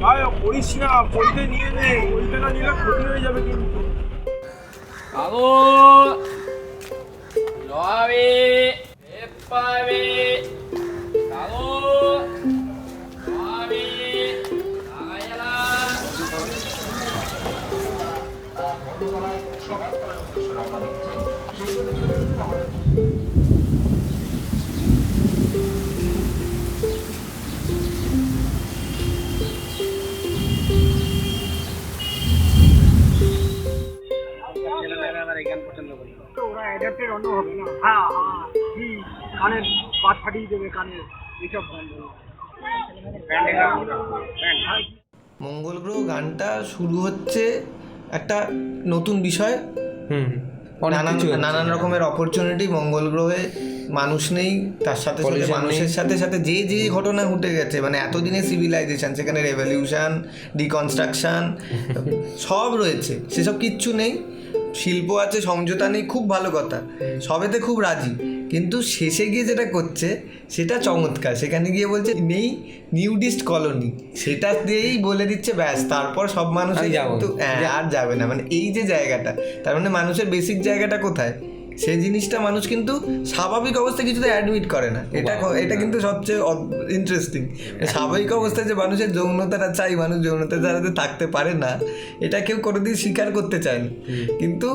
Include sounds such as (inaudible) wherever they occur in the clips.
ভাই করিস না পরীক্ষা নিয়ে নে পরীক্ষা না নিলে ক্ষতি হয়ে যাবে কিন্তু। কাকু জয়াবি এপ্পাবি কাকু তো ওরা অ্যাডাপ্টেড অন্য হবে না? হ্যাঁ হ্যাঁ। কি কানের পাট ফাটিয়ে দেবে কানের এইসব গান। মঙ্গল গ্রহ গানটা শুরু হচ্ছে একটা নতুন বিষয়। হুম। নানান রকমের অপরচুনিটি মঙ্গল গ্রহে মানুষ নেই তার সাথে সাথে মানুষের সাথে সাথে যে যে ঘটনা ঘটে গেছে মানে এতদিনে সিভিলাইজেশন সেখানে রেভলিউশন ডিকনস্ট্রাকশন (laughs) সব রয়েছে সেসব কিচ্ছু নেই। শিল্প আছে সমঝোতা নেই খুব ভালো কথা। সবেতে খুব রাজি। কিন্তু শেষে গিয়ে যেটা করছে সেটা চমৎকার। সেখানে গিয়ে বলছে নেই নিউডিস্ট কলোনি। সেটা দিয়েই বলে দিচ্ছে ব্যাস তারপর সব মানুষই। কিন্তু হ্যাঁ, আর যাবে না। মানে এই যে জায়গাটা তার মানে মানুষের বেসিক জায়গাটা কোথায়? সেই জিনিসটা মানুষ কিন্তু স্বাভাবিক অবস্থায় কিছুতে অ্যাডমিট করে না। এটা এটা কিন্তু সবচেয়ে ইন্টারেস্টিং স্বাভাবিক অবস্থায় যে মানুষের যৌনতাটা চাই মানুষ যৌনতা ছাড়া যে থাকতে পারে না এটা কেউ কোনোদিন স্বীকার করতে চায় না কিন্তু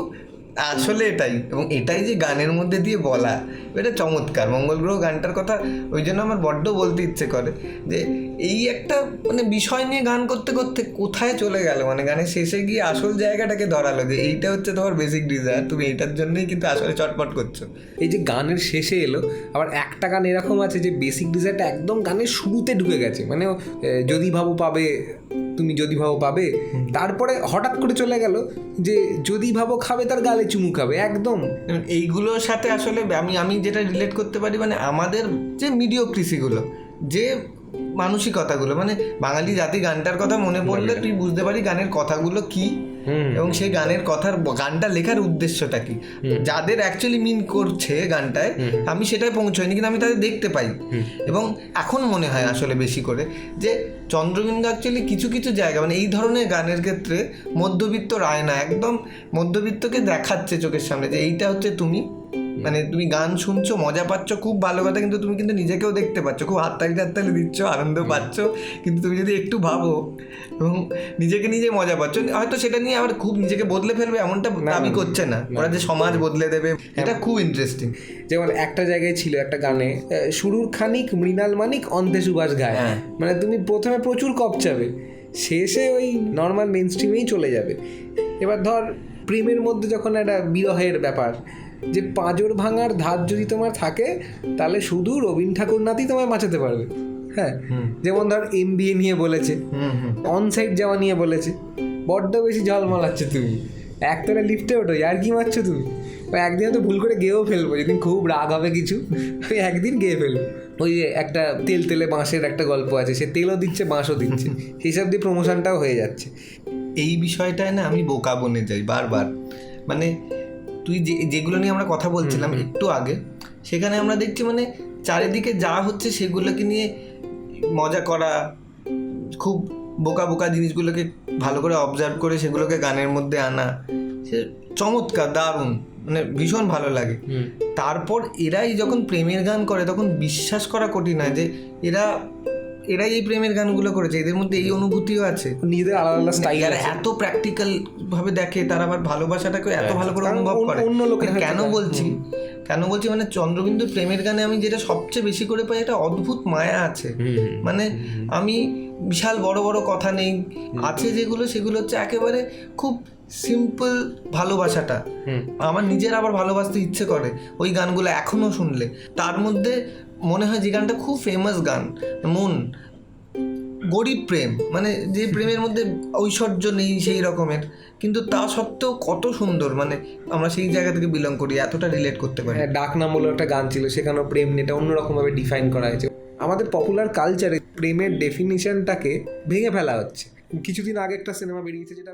আসলে এটাই এবং এটাই যে গানের মধ্যে দিয়ে বলা এটা চমৎকার। মঙ্গল গ্রহ গানটার কথা ওই জন্য আমার বড্ড বলতে ইচ্ছে করে যে এই একটা মানে বিষয় নিয়ে গান করতে করতে কোথায় চলে গেল? মানে গানের শেষে গিয়ে আসল জায়গাটাকে ধরালো যে এইটা হচ্ছে তোমার বেসিক ডিজায়ার তুমি এইটার জন্যই কিন্তু আসলে চটপট করছ। এই যে গানের শেষে এলো আবার একটা গান এরকম আছে যে বেসিক ডিজায়ারটা একদম গানের শুরুতে ঢুকে গেছে। মানে যদি ভাবো পাবে তুমি যদি ভাবো পাবে তারপরে হঠাৎ করে চলে গেল যে যদি ভাবো খাবে তার গালে। চুমু খাবে একদম এইগুলোর সাথে আসলে আমি আমি যেটা রিলেট করতে পারি মানে আমাদের যে মিডিওক্রিসিগুলো যে মানসিকতাগুলো মানে বাঙালি জাতি গানটার কথা মনে পড়লে তুই বুঝতে পারি গানের কথাগুলো কি। এবং সেই গানের কথার গানটা লেখার উদ্দেশ্যটা কি? যাদের অ্যাকচুয়ালি মিন করছে গানটায় আমি সেটাই পৌঁছাইনি কিন্তু আমি তাদের দেখতে পাই। এবং এখন মনে হয় আসলে বেশি করে যে চন্দ্রবিন্দু অ্যাকচুয়ালি কিছু কিছু জায়গা মানে এই ধরনের গানের ক্ষেত্রে মধ্যবিত্ত রায় না একদম মধ্যবিত্তকে দেখাচ্ছে চোখের সামনে যে এইটা হচ্ছে তুমি মানে তুমি গান শুনছো মজা পাচ্ছ খুব ভালো কথা কিন্তু তুমি কিন্তু নিজেকেও দেখতে পাচ্ছ খুব হাততালি টাততালি দিচ্ছ আনন্দ পাচ্ছ কিন্তু তুমি যদি একটু ভাবো এবং নিজেকে নিজে মজা পাচ্ছ হয়তো সেটা নিয়ে আবার খুব নিজেকে বদলে ফেলবে এমনটা দাবি করছে না। ওরা যে সমাজ বদলে দেবে এটা খুব ইন্টারেস্টিং যেমন একটা জায়গায় ছিল একটা গানে শুরুর খানিক মৃণাল মানিক অন্তে সুবাস গায় হ্যাঁ। মানে তুমি প্রথমে প্রচুর কপচাবে শেষে ওই নর্মাল মেন স্ট্রিমেই চলে যাবে। এবার ধর প্রেমের মধ্যে যখন একটা বিরহের ব্যাপার যে পাঁজর ভাঙার ধার যদি তোমার থাকে তাহলে শুধু রবীন্দ্র ঠাকুর নাথই তোমায় বাঁচাতে পারবে। হ্যাঁ? যেমন ধর এম নিয়ে বলেছে হুম হুম। অন সাইড যাওয়া নিয়ে বলেছে বড্ড বেশি জল মালাচ্ছ তুমি। একতলা লিফটে ওঠো আর কি মারছো তুমি? একদিন তো ভুল করে গেয়েও ফেলব যেদিন খুব রাগ হবে কিছু ওই একদিন গেয়ে ফেলব। ওই যে একটা তেল তেলে বাঁশের একটা গল্প আছে সে তেলও দিচ্ছে বাঁশও দিচ্ছে (laughs) হিসাব দিয়ে প্রমোশনটাও হয়ে যাচ্ছে। এই বিষয়টায় না আমি বোকা বনে যাই বারবার। মানে তুই যে যেগুলো নিয়ে আমরা কথা বলছিলাম একটু আগে সেখানে আমরা দেখছি মানে চারিদিকে যা হচ্ছে সেগুলোকে নিয়ে মজা করা খুব বোকা বোকা জিনিসগুলোকে ভালো করে অবজার্ভ করে সেগুলোকে গানের মধ্যে আনা সে চমৎকার দারুণ মানে ভীষণ ভালো লাগে। তারপর এরাই যখন প্রেমের গান করে তখন বিশ্বাস করা কঠিন হয় যে এরা এরাই এই প্রেমের গানগুলো করেছে এদের মধ্যে এই অনুভূতিও আছে। নিজেদের আলাদা আলাদা স্টাইল এরা এত প্র্যাকটিক্যাল ভাবে দেখে তারা আবার ভালোবাসাটাকে এত ভালো করে অনুভব করে। অন্য লোকের মানে কেন বলছি? কেন বলছি মানে চন্দ্রবিন্দুর প্রেমের গানে আমি যেটা সবচেয়ে বেশি করে পাই একটা অদ্ভুত মায়া আছে। মানে আমি বিশাল বড় বড় কথা নেই। আছে যেগুলো সেগুলো হচ্ছে একেবারে খুব সিম্পল ভালোবাসাটা। আমার নিজের আবার ভালোবাসতে ইচ্ছে করে ওই গানগুলো এখনও শুনলে। তার মধ্যে মনে হয় যে গানটা খুব ফেমাস গান মন গরিব প্রেম মানে যে প্রেমের মধ্যে ঐশ্বর্য নেই সেই রকমের কিন্তু তা সত্ত্বেও কত সুন্দর মানে আমরা সেই জায়গা থেকে বিলং করি এতটা রিলেট করতে পারি। হ্যাঁ ডাক নাম বলে একটা গান ছিল সেখানেও প্রেম নিয়ে অন্যরকমভাবে ডিফাইন করা হয়েছে। আমাদের পপুলার কালচারে প্রেমের ডেফিনিশনটাকে ভেঙে ফেলা হচ্ছে। কিছুদিন আগে একটা সিনেমা বেরিয়েছে যেটা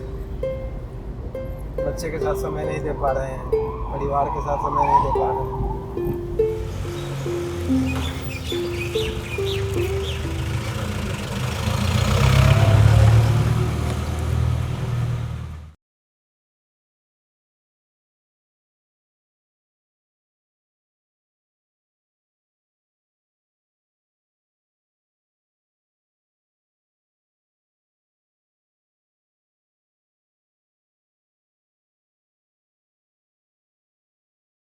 बच्चे के साथ समय नहीं दे पा रहे हैं, परिवार के साथ समय नहीं दे पा रहे हैं।